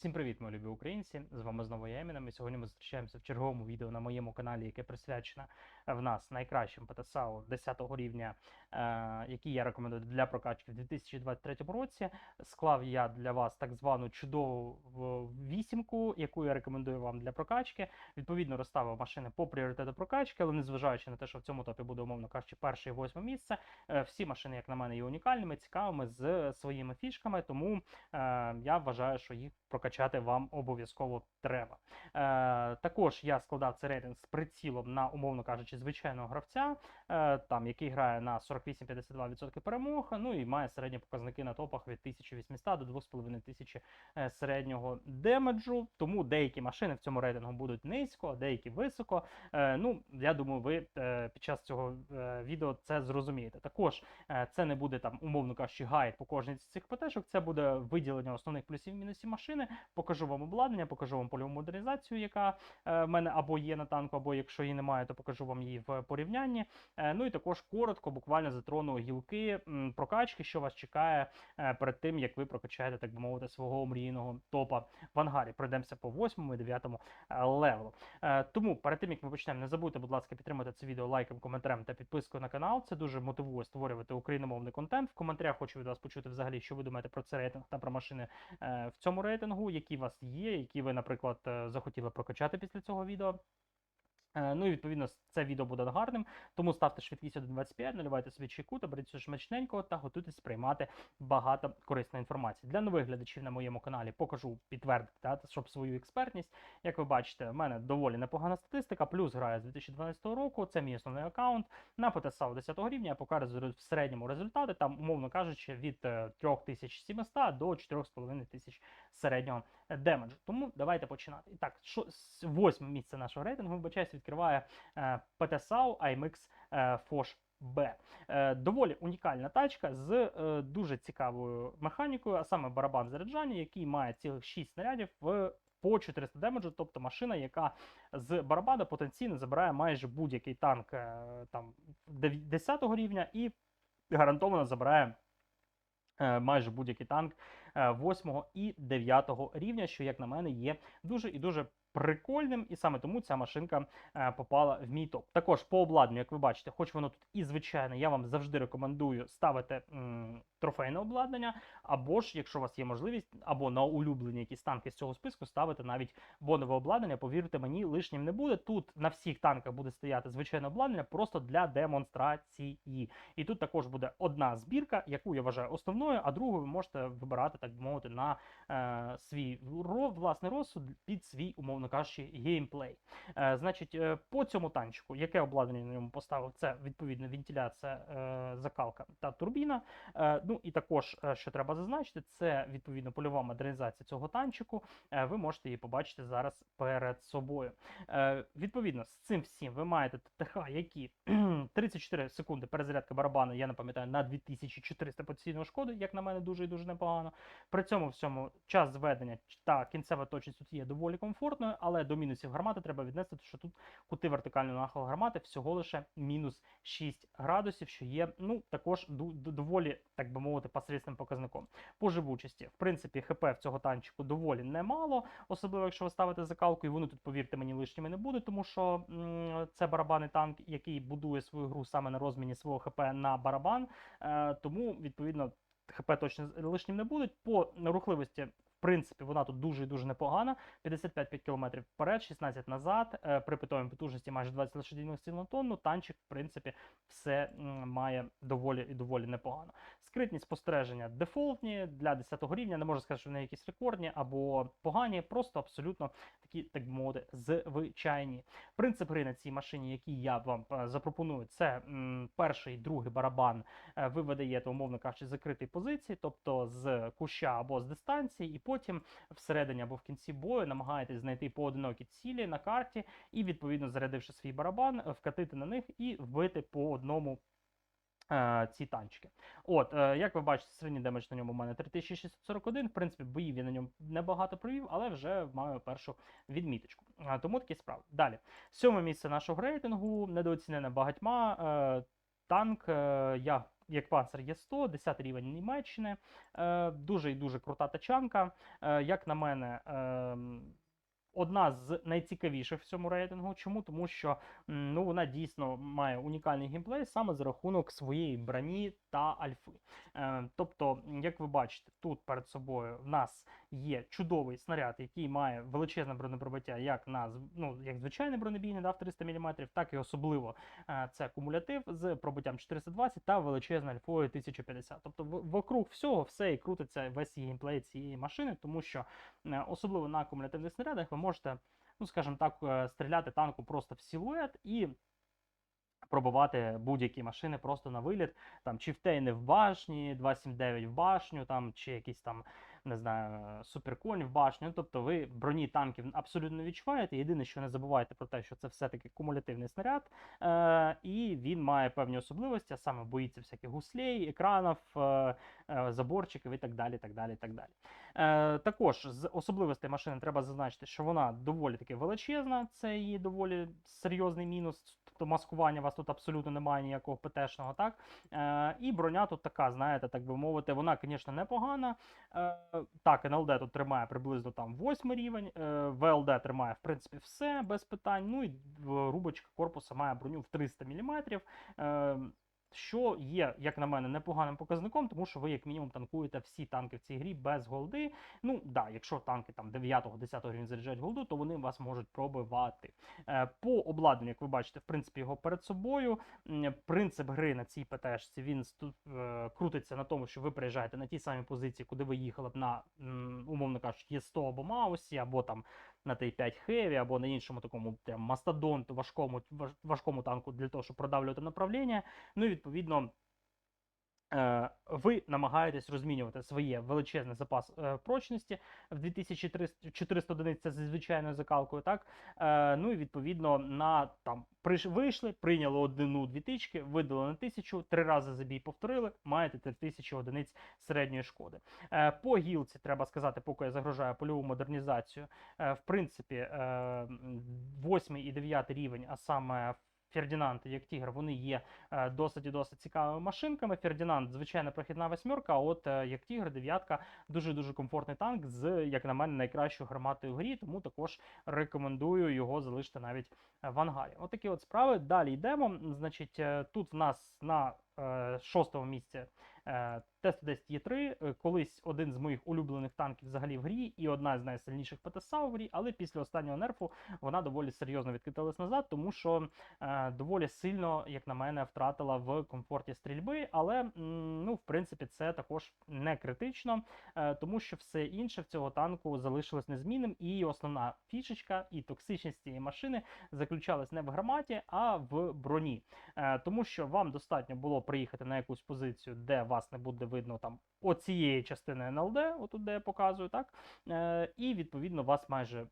Всім привіт, мої любі українці! З вами знову я Еміном. І сьогодні ми зустрічаємося в черговому відео на моєму каналі, яке присвячено е, в нас найкращим ПТСАУ 10 рівня, е, які я рекомендую для прокачки в 2023 році. Склав я для вас так звану чудову вісімку, яку я рекомендую вам для прокачки. Відповідно, розставив машини по пріоритету прокачки, але незважаючи на те, що в цьому топі буде, умовно кажучи, перше і восьме місце. е, Всі машини, як на мене, є унікальними, цікавими з своїми фішками, тому е, я вважаю, що їх прокачати вам обов'язково треба. Е, також я складав цей рейтинг з прицілом на, умовно кажучи, звичайного гравця, е, там, який грає на 48-52% перемог, ну і має середні показники на топах від 1800 до 2500 е, середнього демеджу. Тому деякі машини в цьому рейтингу будуть низько, деякі високо. Е, ну, я думаю, ви е, під час цього відео це зрозумієте. Також Це не буде там, умовно кажучи, гайд по кожній з цих ПТшок. Це буде виділення основних плюсів і мінусів машини. Покажу вам обладнання, покажу вам польову модернізацію, яка в мене або є на танку, або якщо її немає, то покажу вам її в порівнянні. Ну і також коротко, буквально затрону гілки прокачки, що вас чекає е, перед тим, як ви прокачаєте, так би мовити, свого мрійного топа в ангарі. Пройдемося по 8 і 9 е, левелу. Е, Тому перед тим як ми почнемо, не забудьте, будь ласка, підтримати це відео лайком, коментарем та підпискою на канал. Це дуже мотивує створювати україномовний контент. В коментарях хочу від вас почути взагалі, що ви думаєте про цей рейтинг та про машини в цьому рейтингу, які у вас є, які ви, наприклад, захотіли прокачати після цього відео. Е, Ну і відповідно це відео буде гарним, тому ставте швидкість 1.25, наливайте собі чайку та беріть все смачненько та готуйтесь приймати багато корисної інформації. Для нових глядачів на моєму каналі покажу підтвердити, та, щоб свою експертність. Як ви бачите, в мене доволі непогана статистика, плюс грає з 2012 року. Це мій основний аккаунт. На ПТСАУ 10 рівня я показую в середньому результати, там, умовно кажучи, від е, 3700 до 4500 середнього е, демеджу. Тому давайте починати. І так, восьме місце нашого рейтингу, вибачаюсь, відкриває е, PTSAU IMX е, Foch B. Е, доволі унікальна тачка з е, дуже цікавою механікою, а саме барабан заряджання, який має цілих 6 снарядів в по 400 демеджу, тобто машина, яка з барабана потенційно забирає майже будь-який танк е, там 10 рівня і гарантовано забирає е, майже будь-який танк 8 і 9 рівня, що, як на мене, є дуже і дуже прикольним, і саме тому ця машинка е, попала в мій топ. Також по обладнанню, як ви бачите, хоч воно тут і звичайне, я вам завжди рекомендую ставити м, трофейне обладнання, або ж, якщо у вас є можливість, або на улюблені якісь танки з цього списку ставити навіть бонове обладнання. Повірте мені, лишнім не буде. Тут на всіх танках буде стояти звичайне обладнання просто для демонстрації. І тут також буде одна збірка, яку я вважаю основною, а другу ви можете вибирати, так мовити, на е, свій власний розсуд під свій, умовно кажучи, геймплей. Е, значить, е, по цьому танчику, яке обладнання на ньому поставив, це відповідно вентиляція, закалка та турбіна. Ну і також, що треба зазначити, це відповідно польова модернізація цього танчику. Ви можете її побачити зараз перед собою. Відповідно, з цим всім ви маєте ТТХ, які 34 секунди перезарядка барабану, я не пам'ятаю, на 2400 потенційної шкоди, як на мене, дуже і дуже непогано. При цьому всьому час зведення та кінцева точність тут є доволі комфортною, але до мінусів гармати треба віднести, що тут кути вертикального нахилу гармати всього лише мінус 6 градусів, що є ну також доволі, так би мовити, посередним показником. По живучості, в принципі, ХП в цього танчику доволі немало, особливо якщо ви ставите закалку, і вони тут, повірте мені, лишніми не будуть, тому що це барабанний танк, який будує свою гру саме на розміні свого ХП на барабан. Е, тому, відповідно, ХП точно лишнім не будуть. По рухливості, принципі, вона тут дуже і дуже непогана. 55 км вперед, 16 назад. Е, При питомій потужності майже 20 лошадиних сил на тонну. Танчик, в принципі, все має доволі і доволі непогано. Скритність спостереження дефолтні для 10 рівня. Не можу сказати, що вони якісь рекордні або погані, просто абсолютно такі, так мовити, звичайні. Принцип гри на цій машині, який я вам е, запропоную, це м, перший, другий барабан е, ви видаєте, умовно кажучи, з закритої позиції, тобто з куща або з дистанції, і потім всередині або в кінці бою намагаєтесь знайти поодинокі цілі на карті, і відповідно зарядивши свій барабан, е, вкатити на них і вбити по одному. е, Ці танчики. От, е, як ви бачите, середній демедж на ньому у мене 3641. В принципі, боїв я на ньому небагато провів, але вже маю першу відміточку. Тому такі справи. Далі. Сьоме місце нашого рейтингу, недооцінене багатьма. Танк. Я як панцер є 100, 10 рівень Німеччини. Е, дуже і дуже крута тачанка. Е, як на мене, е, одна з найцікавіших в цьому рейтингу. Чому? Тому що ну, вона дійсно має унікальний геймплей саме за рахунок своєї броні та альфи. Е, тобто, як ви бачите, тут перед собою в нас є чудовий снаряд, який має величезне бронепробиття, як на ну, як звичайний бронебійний да, в 300 мм, так і особливо е, це кумулятив з пробиттям 420 та величезною альфою 1050. Тобто, в- вокруг всього все і крутиться весь геймплей цієї машини, тому що е, особливо на кумулятивних снарядах ви можете, ну скажімо так, е, стріляти танку просто в силует і. Пробувати будь-які машини просто на виліт, там чи втейни в башні, 279 в башню, там чи якісь там не знаю, суперконь в башню. Ну, Тобто ви броні танків абсолютно відчуваєте. Єдине, що не забувайте про те, що це все-таки кумулятивний снаряд, е, і він має певні особливості, а саме боїться всяких гуслей, екранів, е, е, заборчиків і так далі. так далі, так далі. Е, також з особливостей машини треба зазначити, що вона доволі таки величезна, це її доволі серйозний мінус. Тобто маскування у вас тут абсолютно немає ніякого ПТшного, так? Е, і броня тут така, знаєте, так би мовити, вона, звісно, непогана. Е, так, НЛД тут тримає приблизно там 8 рівень, е, ВЛД тримає, в принципі, все без питань. Ну і рубочка корпуса має броню в 300 мм. Е, що є, як на мене, непоганим показником, тому що ви, як мінімум, танкуєте всі танки в цій грі без голди. Ну, да, якщо танки там 9-10 рівня заряджають голду, то вони вас можуть пробивати. Е, по обладнанню, як ви бачите, в принципі, його перед собою. Принцип гри на цій ПТшці він е, крутиться на тому, що ви приїжджаєте на ті самі позиції, куди ви їхали б на, умовно кажучи, Є100 або Маусі, або там на Т5 Хеві або на іншому такому прям мастодонту, важкому, важ- важкому танку для того, щоб продавлювати направлення. Ну і відповідно. Е, Ви намагаєтесь розмінювати своє величезний запас е, прочності в 2400 одиниць це зі звичайною закалкою, так е, ну і відповідно на там вийшли, прийняли одну-дві тички, видали на тисячу, три рази забій повторили, маєте 3000 одиниць середньої шкоди. По гілці треба сказати, поки я загрожаю польову модернізацію. В принципі, е, 8 і 9 рівень, а саме Фердінанд як Тігр, вони є е, досить і досить цікавими машинками. Фердінанд, звичайно, прохідна восьмерка, а от е, як Тігр, дев'ятка, дуже дуже комфортний танк з, як на мене, найкращою гарматою в грі, тому також рекомендую його залишити навіть е, в ангарі. Отакі от справи. Далі йдемо. Значить, тут в нас на шостому місці е, Т-110 Є3, е, колись один з моїх улюблених танків взагалі в грі, і одна з найсильніших ПТСА в грі, але після останнього нерфу вона доволі серйозно відкатилась назад, тому що е, доволі сильно, як на мене, втратила в комфорті стрільби. Але ну, в принципі, це також не критично, е, тому що все інше в цього танку залишилось незмінним, і основна фішечка і токсичність цієї машини заключалась не в гарматі, а в броні. Е, тому що вам достатньо було приїхати на якусь позицію, де вас не буде видно там оцієї частини НЛД, отут де я показую, так? Е, і відповідно вас майже.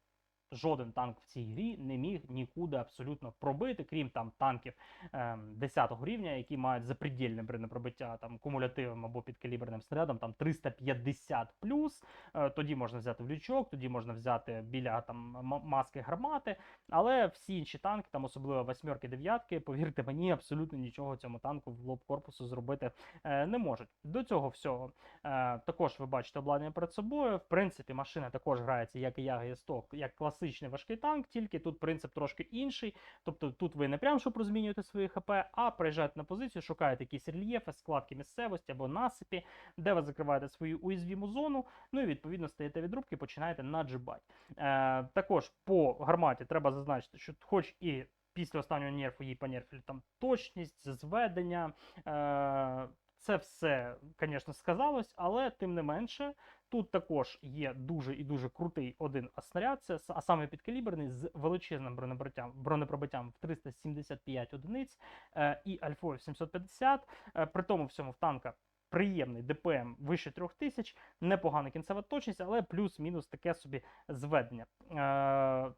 Жоден танк в цій грі не міг нікуди абсолютно пробити, крім там танків ем, 10 рівня, які мають запредельне бронепробиття там кумулятивом або підкаліберним снарядом, там 350 плюс. Е, тоді можна взяти в лючок, тоді можна взяти біля там маски гармати. Але всі інші танки, там особливо восьмерки, дев'ятки, повірте мені, абсолютно нічого цьому танку в лоб корпусу зробити е, не можуть. До цього всього е, також ви бачите обладнання перед собою. В принципі, машина також грається, як і Яга 100 як класичний важкий танк, тільки тут принцип трошки інший. Тобто тут ви не прям щоб розмінюєте свої ХП, а приїжджаєте на позицію, шукаєте якісь рельєфи, складки місцевості або насипі, де ви закриваєте свою уязвіму зону. Ну і відповідно стаєте від рубки, починаєте наджибати. Е, також по гарматі треба зазначити, що хоч і після останнього нерфу її понерфили там точність, зведення. Е, це все, звісно, сказалось, але тим не менше, тут також є дуже і дуже крутий один снаряд, це, а саме підкаліберний з величезним бронепробиттям, бронепробиттям в 375 одиниць е, і альфою в 750. Е, при тому всьому в танка приємний ДПМ вище 3000, непогана кінцева точність, але плюс-мінус таке собі зведення. Е,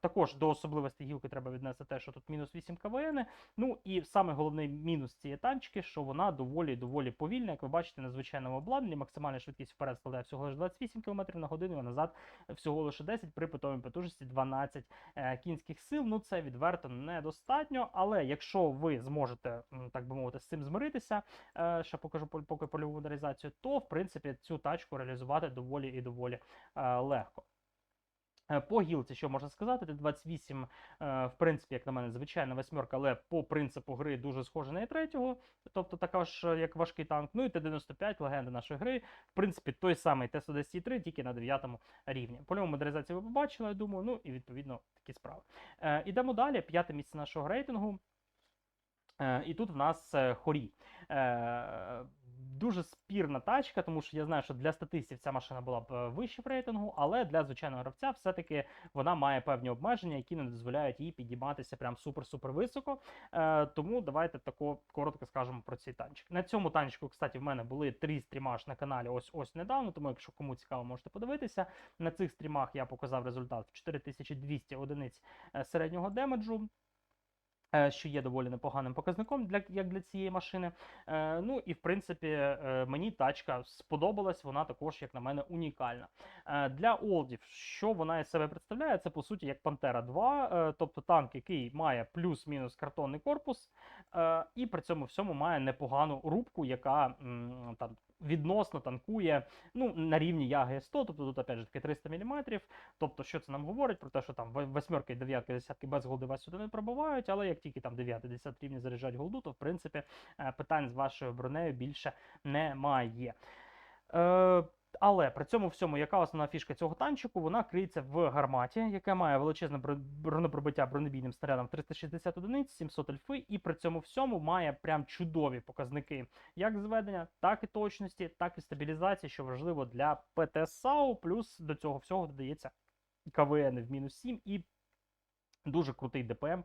також до особливостей гілки треба віднести те, що тут мінус 8 КВН. Ну і саме головний мінус цієї танчики, що вона доволі доволі повільна. Як ви бачите, на звичайному обладнанні максимальна швидкість вперед складає всього лише 28 км на годину, а назад всього лише 10 при питомій потужності 12 е, кінських сил. Ну це відверто недостатньо. Але якщо ви зможете, так би мовити, з цим змиритися, е, ще покажу поки польову модернізацію, то в принципі цю тачку реалізувати доволі і доволі е, легко. Е, По гілці, що можна сказати, Т-28, е, в принципі, як на мене, звичайна восьмерка, але по принципу гри дуже схожа на Е3, тобто така ж, як важкий танк. Ну і Т-95, легенда нашої гри. В принципі, той самий Т-110 тільки на 9 рівні. Польову модернізацію ви побачили, я думаю, ну і відповідно такі справи. Ідемо далі. П'яте місце нашого рейтингу. І тут в нас хорі. Дуже спірна тачка, тому що я знаю, що для статистів ця машина була б е, вище в рейтингу, але для звичайного гравця все-таки вона має певні обмеження, які не дозволяють їй підійматися прям супер-супер високо. Е, тому давайте тако коротко скажемо про цей танчик. На цьому танчику, кстати, в мене були три стрімаш на каналі ось ось недавно. Тому, якщо кому цікаво, можете подивитися. На цих стрімах я показав результат в 4200 одиниць е, середнього демеджу. Е, Що є доволі непоганим показником для як для цієї машини. Е, ну і в принципі е, мені тачка сподобалась. Вона також, як на мене, унікальна. Для олдів, що вона із себе представляє, це по суті як Пантера 2, е, тобто танк, який має плюс-мінус картонний корпус, і при цьому всьому має непогану рубку, яка там відносно танкує ну, на рівні Яги 100, тобто тут опять же таки 300 мм. Тобто, що це нам говорить про те, що там восьмерки, дев'ятки, десятки без голди вас сюди не пробувають, але як тільки там 9 10 рівні заряджають голду, то в принципі е, питань з вашою бронею більше немає. Е, але при цьому всьому, яка основна фішка цього танчику, вона криється в гарматі, яка має величезне бро- бронепробиття бронебійним снарядом 360 одиниць, 700 альфи, і при цьому всьому має прям чудові показники як зведення, так і точності, так і стабілізації, що важливо для ПТСАУ. Плюс до цього всього додається КВН в мінус 7 і дуже крутий ДПМ.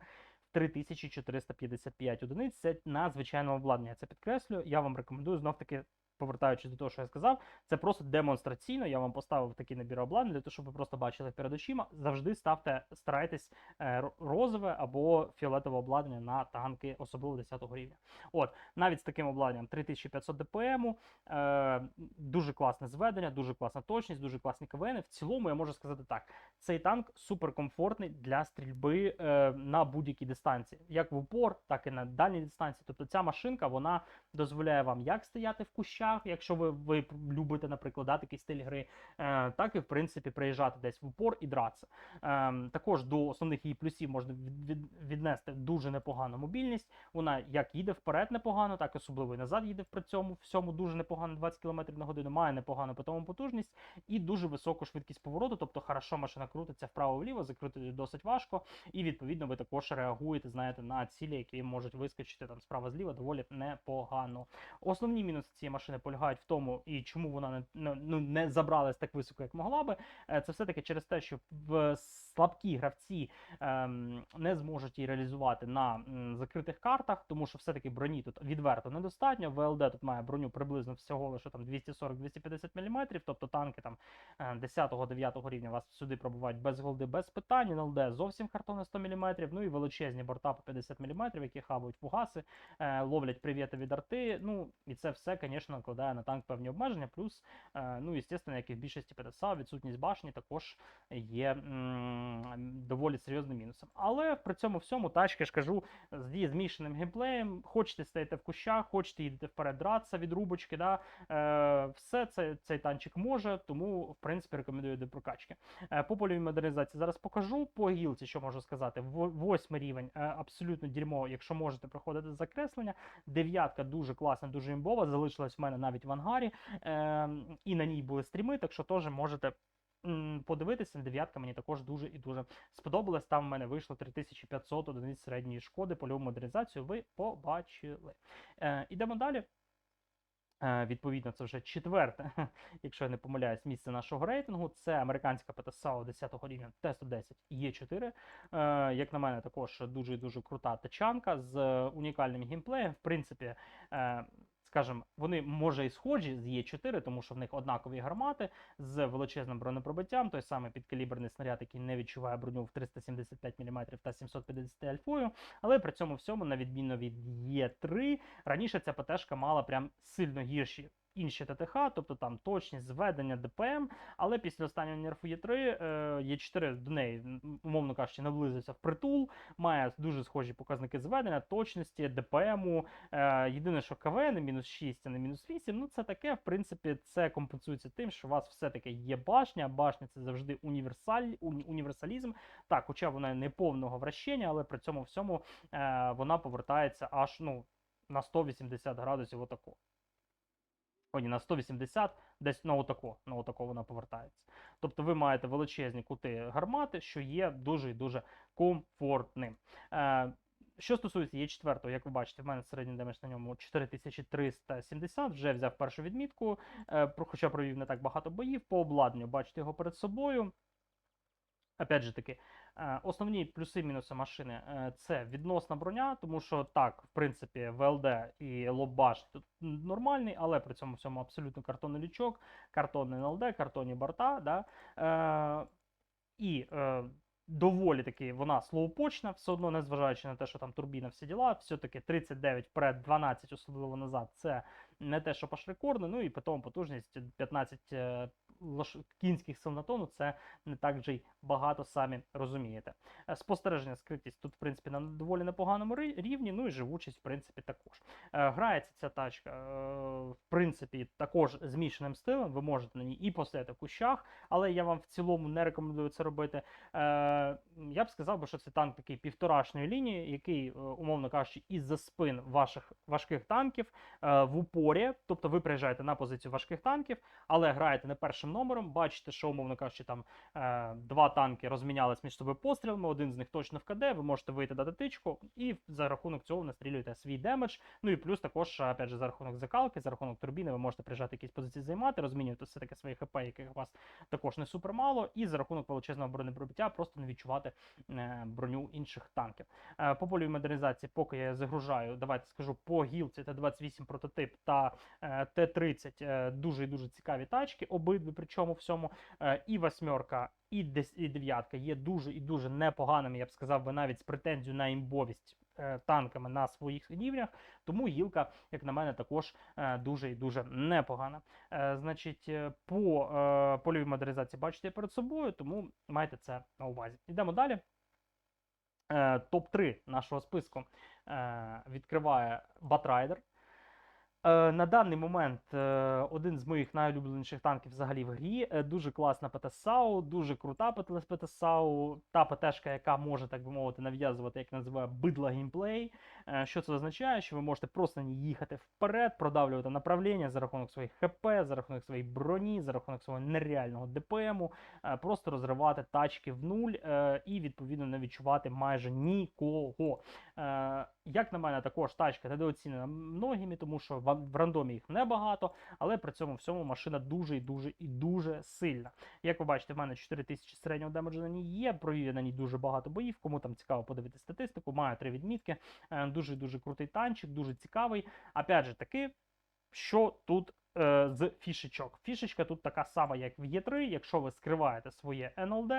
3455 одиниць. Це на звичайному обладнанні. Це підкреслюю. Я вам рекомендую знов таки. Повертаючись до того, що я сказав, це просто демонстраційно. Я вам поставив такий набір обладнань, для того, щоб ви просто бачили перед очима. Завжди ставте, старайтесь е, розове або фіолетове обладнання на танки, особливо 10 рівня. От, навіть з таким обладнанням 3500 ДПМ, е, дуже класне зведення, дуже класна точність, дуже класні КВН. В цілому я можу сказати так: цей танк суперкомфортний для стрільби е, на будь-якій дистанції, як в упор, так і на дальній дистанції. Тобто ця машинка вона дозволяє вам як стояти в кущах, якщо ви, ви любите, наприклад, да, такий стиль гри, е, так і в принципі приїжджати десь в упор і дратися. Ем, також до основних її плюсів можна від, від, віднести дуже непогану мобільність. Вона як їде вперед непогано, так особливо і назад їде при цьому всьому дуже непогано 20 км на годину, має непогану питому потужність і дуже високу швидкість повороту. Тобто, хорошо машина крутиться вправо-вліво, закрутити досить важко. І відповідно ви також реагуєте, знаєте, на цілі, які можуть вискочити там справа-зліва, доволі непогано. Основні мінуси цієї машини полягають в тому, і чому вона не, ну, не забралась так високо, як могла би. Е, Це все-таки через те, що в слабкі гравці ем, не зможуть її реалізувати на закритих картах, тому що все-таки броні тут відверто недостатньо. ВЛД тут має броню приблизно всього лише там 240-250 мм, тобто танки там 10-9 рівня вас сюди пробувають без голди, без питань. НЛД зовсім картони 100 мм, ну і величезні борта по 50 мм, які хабують фугаси, е, ловлять привіти від арти. Ну і це все, звісно, накладає на танк певні обмеження. Плюс, е, ну, звісно, як і в більшості ПТСА, відсутність башні також є м, доволі серйозним мінусом. Але при цьому всьому тачки я ж кажу з змішаним геймплеєм. Хочете стоїте в кущах, хочете їдете вперед дратися від рубочки. Да? Е, все це цей танчик може, тому в принципі рекомендую до прокачки. Е, по польовій модернізації зараз покажу. По гілці, що можу сказати, восьмий рівень е, абсолютно дерьмо, якщо можете проходити закреслення. Дев'ятка дуже класна, дуже імбова. Залишилась в мене навіть в ангарі, е, і на ній були стріми, так що теж можете. Подивитися, дев'ятка мені також дуже і дуже сподобалась. Там в мене вийшло 3500 одиниць середньої шкоди, польову модернізацію ви побачили. Е, ідемо далі. Е, відповідно, це вже четверте, якщо я не помиляюсь, місце нашого рейтингу. Це американська ПТСАУ 10 рівня Т-110 Е4. Е, як на мене, також дуже дуже крута тачанка з унікальним геймплеєм. В принципі, е, скажімо, вони може і схожі з Є4, тому що в них однакові гармати з величезним бронепробиттям, той самий підкаліберний снаряд, який не відчуває броню в 375 мм та 750 альфою. Але при цьому всьому, на відміну від Є3, раніше ця ПТшка мала прям сильно гірші. Інші ТТХ, тобто там точність зведення ДПМ, але після останнього нерфу Є3, е, Є4 до неї, умовно кажучи, наблизився в притул, має дуже схожі показники зведення, точності, ДПМу. Е, єдине, що КВ не мінус 6, а не мінус 8, ну це таке, в принципі, це компенсується тим, що у вас все-таки є башня. Башня це завжди універсаль, уні- універсалізм. Так, хоча вона не повного вращення, але при цьому всьому е, вона повертається аж ну, на 180 градусів отако. О, ні, на 180, десь на отако, на отако вона повертається. Тобто ви маєте величезні кути гармати, що є дуже і дуже комфортним. Е, що стосується Є4, як ви бачите, в мене середній демедж на ньому 4370, вже взяв першу відмітку, е, хоча провів не так багато боїв. По обладнанню бачите його перед собою. Опять же таки, е, основні плюси-мінуси машини е, це відносна броня, тому що так, в принципі, ВЛД і лобаш тут нормальний, але при цьому всьому абсолютно картонний лючок, картонний НЛД, картонні борта. Да? Е, і е, доволі таки вона слоупочна, все одно, незважаючи на те, що там турбіна всі діла, все-таки 39 вперед, 12 особливо назад. Це не те, що паш рекордне, ну і потім потужність 15 е, лош... кінських сил на тонну, це не так вже й багато, самі розумієте. Е, Спостереження, скритість тут, в принципі, на доволі непоганому рівні, ну і живучість, в принципі, також. Е, Грається ця тачка, е, в принципі, також змішаним стилем. Ви можете на ній і посидіти в кущах, але я вам в цілому не рекомендую це робити. Я б сказав що це танк такий півторашньої лінії, який, умовно кажучи, із-за спин ваших важких танків в упорі. Тобто ви приїжджаєте на позицію важких танків, але граєте не першим номером. Бачите, що, умовно кажучи, там е, два танки розмінялись між собою пострілами, один з них точно в КД, ви можете вийти дати тичку, і за рахунок цього настрілюєте свій демедж. Ну і плюс також, опять же, за рахунок закалки, за рахунок турбіни, ви можете приїжджати якісь позиції займати, розмінювати все-таки свої ХП, яких у вас також не супер мало, і за рахунок величезного бронепробиття просто не відчувати е, броню інших танків. Е, По польовій модернізації, поки я загружаю, давайте скажу по гілці Т-28 прототип та е, Т-30 е, дуже і дуже цікаві тачки, обидві причому всьому. Е, І восьмерка, і дев'ятка є дуже і дуже непоганими, я б сказав би, навіть з претензією на імбовість е, танками на своїх рівнях. Тому гілка, як на мене, також е, дуже і дуже непогана. Значить, по польовій модернізації бачите перед собою, тому майте це на увазі. Йдемо далі. Е, Топ-3 нашого списку відкриває Батрайдер. Е, На даний момент е, один з моїх найулюбленіших танків взагалі в грі. Е, Дуже класна ПТ-САУ, дуже крута ПТ-САУ, та ПТшка, яка може, так би мовити, нав'язувати, як називаю, бидла геймплей. Що це означає? Що ви можете просто ній їхати вперед, продавлювати направлення за рахунок своїх ХП, за рахунок своєї броні, за рахунок свого нереального ДПМу, просто розривати тачки в нуль і відповідно не відчувати майже нікого. Як на мене, також тачка недооцінена многими, тому що в рандомі їх небагато, але при цьому всьому машина дуже і дуже і дуже сильна. Як ви бачите, в мене 4000 середнього демеджу на ній є. Провів на ній дуже багато боїв. Кому там цікаво подивитися статистику, маю три відмітки. Е, Дуже і дуже крутий танчик, дуже цікавий. Опять же таки, що тут е, з фішечок? Фішечка тут така сама, як в Є3. Якщо ви скриваєте своє НЛД,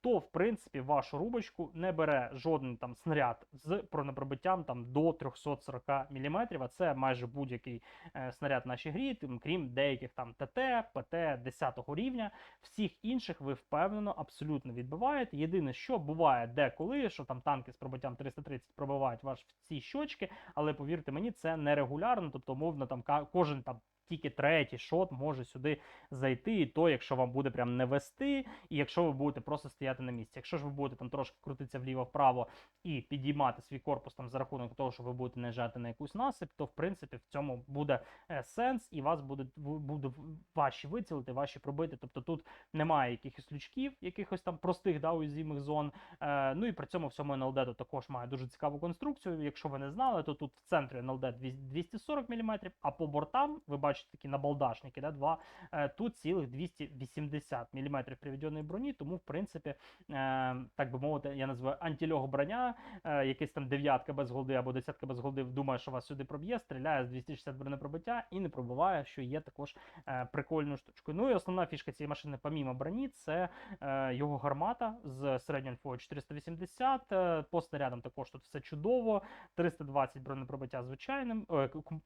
то в принципі вашу рубочку не бере жоден там снаряд з пронепробиттям там до 340 мм, а це майже будь-який е, снаряд в нашій грі, тим, крім деяких там ТТ, ПТ 10 рівня. Всіх інших ви впевнено абсолютно відбиваєте. Єдине, що буває деколи, що там танки з пробиттям 330 пробивають ваші ці щочки, але повірте мені, це нерегулярно, тобто, умовно, там кожен там. Тільки третій шот може сюди зайти, і то, якщо вам буде прям не вести, і якщо ви будете просто стояти на місці. Якщо ж ви будете там трошки крутитися вліво-вправо і підіймати свій корпус там за рахунок того, що ви будете наїжджати на якусь насип, то в принципі в цьому буде е, сенс, і вас буде, буде в- ваші вицілити, ваші пробити. Тобто тут немає якихось лючків, якихось там простих да, уязвимих зон. Е, ну і при цьому всьому НЛД також має дуже цікаву конструкцію. Якщо ви не знали, то тут в центрі НЛД 240 мм, а по бортам ви бачите бачите, такі набалдашники, да, два. Е, Тут цілих 280 мм приведеної броні, тому, в принципі, е, так би мовити, я називаю антильог броня, е, якийсь там дев'ятка без голди або десятка без голди, думає, що вас сюди проб'є, стріляє з 260 бронепробиття і не пробиває, що є також прикольною штучкою. Ну і основна фішка цієї машини, помімо броні, це його гармата з середньою альфою 480. Е, по снарядам також тут все чудово. 320 бронепробиття звичайним,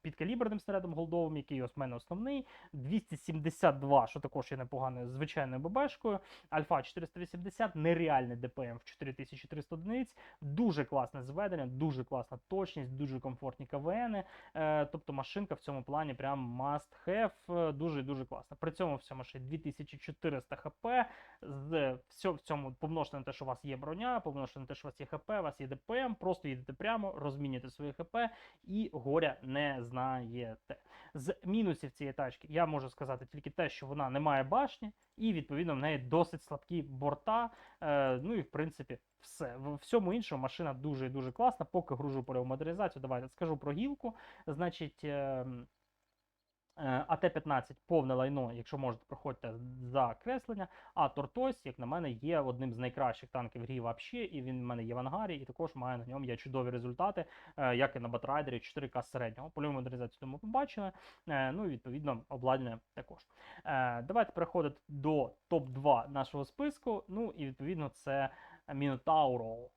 підкаліберним снарядом голдовим, який ось мене основний. 272, що також є непоганою звичайною ББшкою. Альфа 480, нереальний ДПМ в 4300 одиниць. Дуже класне зведення, дуже класна точність, дуже комфортні КВНи. Е, тобто машинка в цьому плані прям must have, е, дуже дуже класна. При цьому всьому ще 2400 хп. З все в цьому помножте на те, що у вас є броня, помножте на те, що у вас є ХП, у вас є ДПМ, просто їдете прямо, розмінюєте своє ХП і горя не знаєте. З мінусів цієї тачки я можу сказати тільки те, що вона не має башні, і відповідно в неї досить слабкі борта. Е, ну і в принципі все. В всьому іншому машина дуже і дуже класна. Поки гружу польову модернізацію, давайте скажу про гілку. Значить. Е, АТ-15 повне лайно, якщо можете, проходьте за креслення. А Тортойс, як на мене, є одним з найкращих танків грі вообще, і він в мене є в ангарі, і також має на ньому є чудові результати, е, як і на Батрайдері 4К середнього. Польову модернізацію ми побачили. е, Ну і відповідно обладнання також. Е, Давайте переходити до топ-2 нашого списку. Ну і відповідно це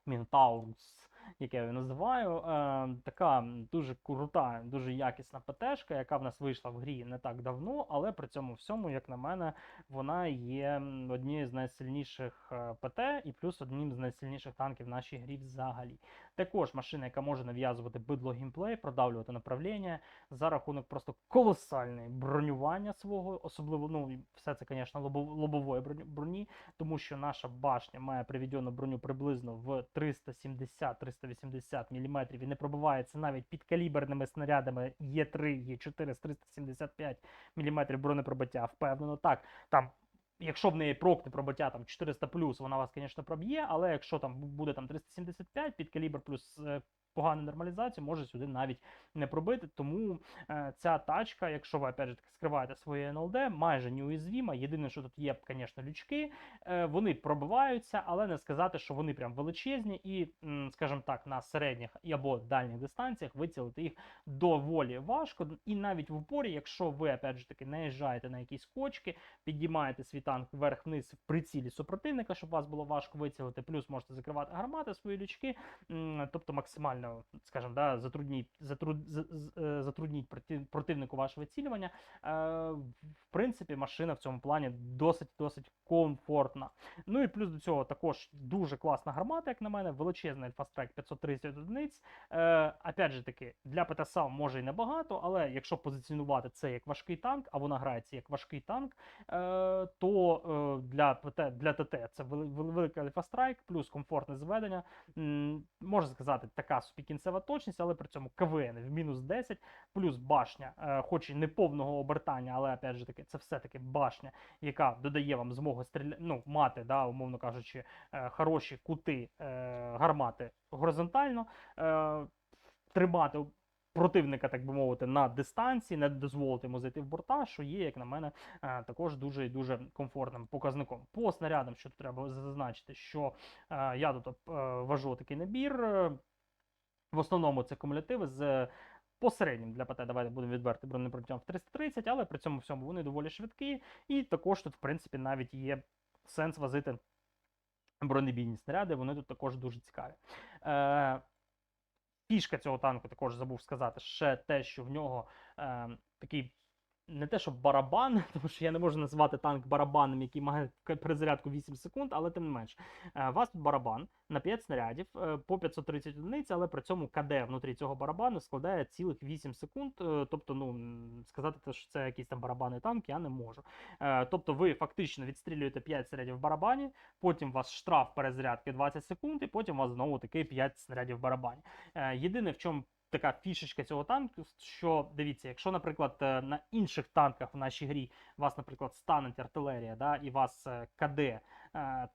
Мінотаурус яке я називаю. Е, така дуже крута, дуже якісна ПТшка, яка в нас вийшла в грі не так давно, але при цьому всьому, як на мене, вона є однією з найсильніших е, ПТ і плюс одним з найсильніших танків в нашій грі взагалі. Також машина, яка може нав'язувати бидло геймплей, продавлювати направлення за рахунок просто колосальної бронювання свого, особливо, ну все це, звісно, лобової броні, тому що наша башня має приведену броню приблизно в 370-380 мм і не пробивається навіть під каліберними снарядами Є3, Є4 з 375 мм бронепробиття. Впевнено, так, там. Якщо в неї прокне пробиття там 400 вона вас, звісно, проб'є, але якщо там буде там 375 під калібр плюс е, погану нормалізацію, може сюди навіть не пробити. Тому е, ця тачка, якщо ви опять же таки скриваєте своє НЛД, майже неуязвіма. Єдине, що тут є, звісно, лючки. Е, вони пробиваються, але не сказати, що вони прям величезні, і, скажімо так, на середніх або дальніх дистанціях вицілити їх доволі важко. І навіть в упорі, якщо ви опять же таки наїжджаєте на якісь кочки, підіймаєте свій танк вверх-вниз в прицілі супротивника, щоб вас було важко вицілити, плюс можете закривати гармати свої лючки, тобто максимально, скажімо, да, затрудніть, затруд, е, затрудніть проти- противнику ваше вицілювання. Е, В принципі, машина в цьому плані досить досить комфортна. Ну і плюс до цього також дуже класна гармата, як на мене, величезний Fast 530 одиниць. Е, опять же таки, для ПТСА може і небагато, але якщо позиціонувати це як важкий танк, а вона грається як важкий танк, то для ПТ, для ТТ це вели- вели- великий альфа-страйк, плюс комфортне зведення. Можна сказати, така собі кінцева точність, але при цьому КВН в мінус 10, плюс башня, е, хоч і не повного обертання, але опять же таки, це все-таки башня, яка додає вам змогу стріля... ну, мати, да, умовно кажучи, е, хороші кути е, гармати горизонтально, тримати противника, так би мовити, на дистанції, не дозволити йому зайти в борта, що є, як на мене, також дуже і дуже комфортним показником. По снарядам, що треба зазначити, що я тут ввожу такий набір. Е, В основному це кумулятиви з посереднім для ПТ, давайте будемо відверти бронепробиттям в 330, але при цьому всьому вони доволі швидкі. І також тут, в принципі, навіть є сенс возити бронебійні снаряди, вони тут також дуже цікаві. Е, фішка цього танку також забув сказати ще те, що в нього е, такий. Не те, що барабан, тому що я не можу назвати танк барабаном, який має перезарядку 8 секунд, але тим не менш. Е, У вас тут барабан на 5 снарядів е, по 530 одиниць, але при цьому КД внутрі цього барабану складає цілих 8 секунд. е, Тобто, ну сказати, що це якийсь там барабанний танк, я не можу. Тобто, ви фактично відстрілюєте 5 снарядів в барабані, потім у вас штраф перезарядки 20 секунд, і потім у вас знову таки 5 снарядів в барабані. Єдине, в чому така фішечка цього танку, що дивіться, якщо, наприклад, е, на інших танках в нашій грі вас, наприклад, станеть артилерія, да, і вас е, КД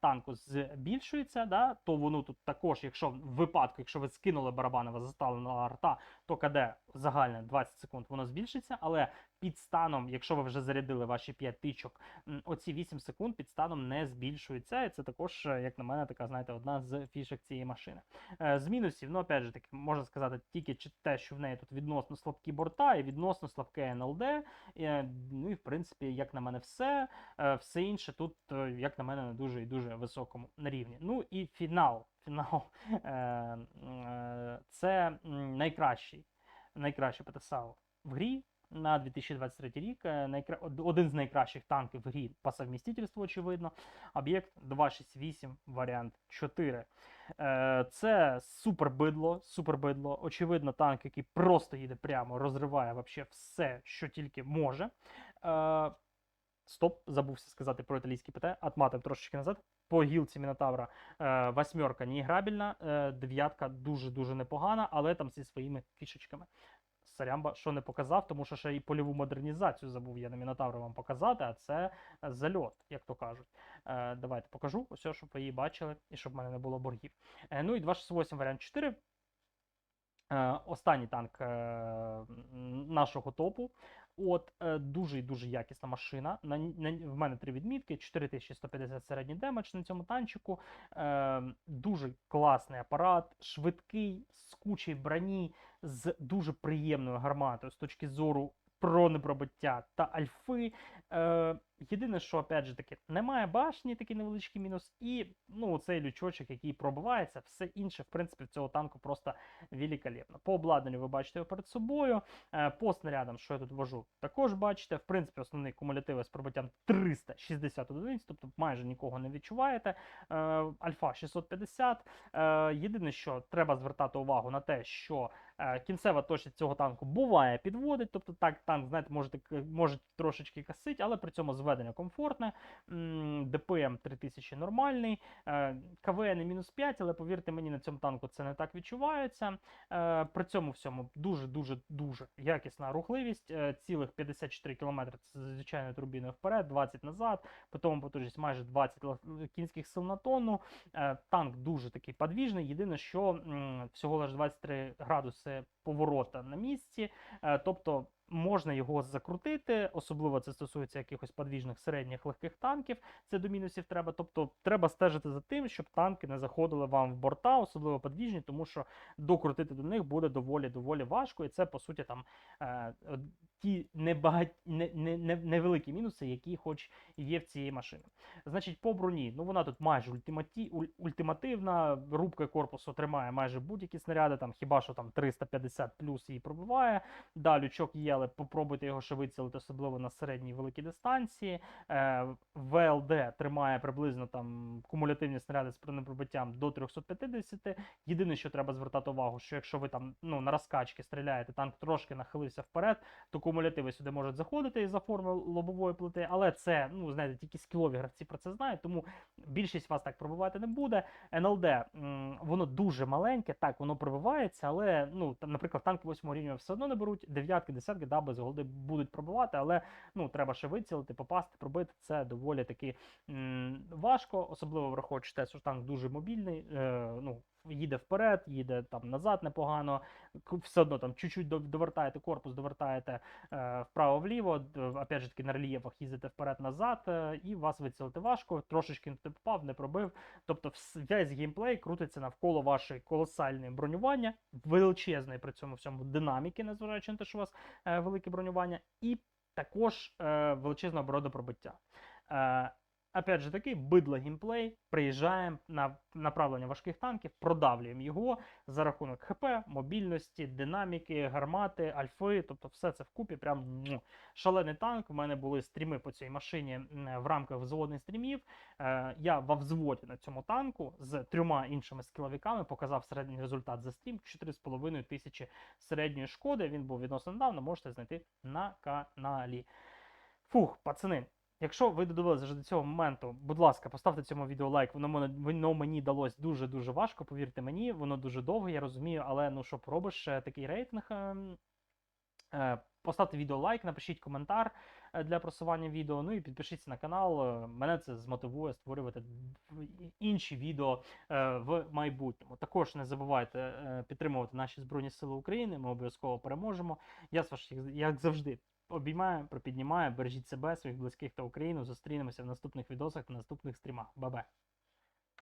танку збільшується, да, то воно тут також, якщо в випадку, якщо ви скинули барабани, вас заставлена арта, то КД загальне 20 секунд воно збільшиться, але під станом, якщо ви вже зарядили ваші 5 тичок, оці 8 секунд під станом не збільшуються. І це також, е, як на мене, така, знаєте, одна з фішок цієї машини. Е, З мінусів, ну опять же таки, можна сказати, тільки те, що в неї тут відносно слабкі борта і відносно слабке НЛД. Е, Ну і в принципі, як на мене, все. Е, Все інше тут, е, як на мене, на дуже і дуже високому рівні. Ну і фінал. Фінал е, е, це найкращий, найкращий ПТСАУ в грі. На 2023 рік е, один з найкращих танків в грі по совмістительству, очевидно. Об'єкт 268, варіант 4. Е, Це супер бидло, супер бидло. Очевидно, танк, який просто їде прямо, розриває вообще все, що тільки може. Стоп, забувся сказати про італійський ПТ. Отматив трошечки назад. По гілці Мінотавра е, восьмерка неіграбельна, е, дев'ятка дуже-дуже непогана, але там зі своїми фішечками. Сарямба, що не показав, тому що ще і польову модернізацію забув я на Мінотавра вам показати, а це зальот, як то кажуть. Е, давайте покажу, ось, щоб ви її бачили і щоб в мене не було боргів. Е, ну і 268 варіант 4. Е, Останній танк е, нашого топу. От е, дуже і дуже якісна машина. На, на, в мене три відмітки: 4150 середній демедж на цьому танчику. Е, дуже класний апарат, швидкий, з кучей броні, з дуже приємною гарматою з точки зору бронепробиття та альфи. Е, єдине, що опять же таки немає башні, такий невеличкий мінус, і ну цей лючочок, який пробивається, все інше, в принципі, цього танку просто великолепно. По обладнанню ви бачите його перед собою. Е, По снарядам, що я тут вожу, також бачите. В принципі, основний кумулятив з пробиттям 360 одиниць, тобто майже нікого не відчуваєте. Е, Альфа 650. Е, Єдине, що треба звертати увагу на те, що кінцева точність цього танку буває підводить. Тобто так, танк, знаєте, можете, к- може трошечки косить, але при цьому зведення комфортне. ДПМ 3000 нормальний. Е, КВН мінус 5, але повірте мені, на цьому танку це не так відчувається. Е, При цьому всьому дуже дуже якісна рухливість. Е, Цілих 54 км це з звичайною турбіною вперед, 20 назад, потім потужність майже 20 кінських сил на тонну. Танк дуже такий подвіжний. Єдине, що всього лише 23 градуси поворота на місці. Тобто можна його закрутити, особливо це стосується якихось подвіжних середніх легких танків. Це до мінусів треба. Тобто треба стежити за тим, щоб танки не заходили вам в борта, особливо подвіжні, тому що докрутити до них буде доволі доволі важко, і це по суті там е, ті небагать... не, не, не, невеликі мінуси, які хоч є в цієї машини. Значить, по броні, ну вона тут майже ультиматі... уль- ультимативна, рубка корпусу тримає майже будь-які снаряди, там хіба що там 350 плюс її пробиває. Да, лючок є, але попробуйте його ще вицілити, особливо на середній великій дистанції. Е, ВЛД тримає приблизно там кумулятивні снаряди з пробиттям до 350. Єдине, що треба звертати увагу, що якщо ви там ну, на розкачки стріляєте, танк трошки нахилився вперед, то кумулятиви сюди можуть заходити із-за форми лобової плити, але це, ну, знаєте, тільки скілові гравці про це знають, тому більшість вас так пробивати не буде. НЛД, воно дуже маленьке, так, воно пробивається, але, ну, там, наприклад, танки 8 рівня все одно не беруть, дев'ятки, десятки, да, без голди будуть пробивати, але ну, треба ще вицілити, попасти, пробити. Це доволі таки важко, особливо враховуючи те, що танк дуже мобільний, е, ну, їде вперед, їде там назад непогано, все одно там чуть-чуть довертаєте корпус, довертаєте е, вправо-вліво, опять же таки на рельєфах їздите вперед-назад, е, і вас вицілити важко, трошечки не попав, не пробив. Тобто весь геймплей крутиться навколо вашої колосальної бронювання, величезної при цьому всьому динаміки, незважаючи на те, що у вас е, велике бронювання, і також е, величезне оборудопробиття. Е, Опять же таки, бидло геймплей, приїжджаємо на направлення важких танків, продавлюємо його за рахунок ХП, мобільності, динаміки, гармати, альфи, тобто все це вкупі, прям му, шалений танк. У мене були стріми по цій машині в рамках взводних стрімів. Е, Я во взводі на цьому танку з трьома іншими скіловиками показав середній результат за стрім 4,5 тисячі середньої шкоди. Він був відносно недавно, можете знайти на каналі. Фух, пацани. Якщо ви додивилися вже до цього моменту, будь ласка, поставте цьому відео лайк. Воно мене воно мені далось дуже дуже важко. Повірте мені, воно дуже довго, я розумію, але ну що поробиш, е, такий рейтинг. ем, е, Поставте відео лайк, напишіть коментар. е, для просування відео. Ну і підпишіться на канал. е, Мене це змотивує створювати інші відео е, в майбутньому. Також не забувайте е, підтримувати наші Збройні Сили України. Ми обов'язково переможемо. Я з як- як завжди, обіймаю, пропіднімає, Бережіть себе, своїх близьких та Україну. Зустрінемося в наступних відосах в наступних стрімах. Бабе!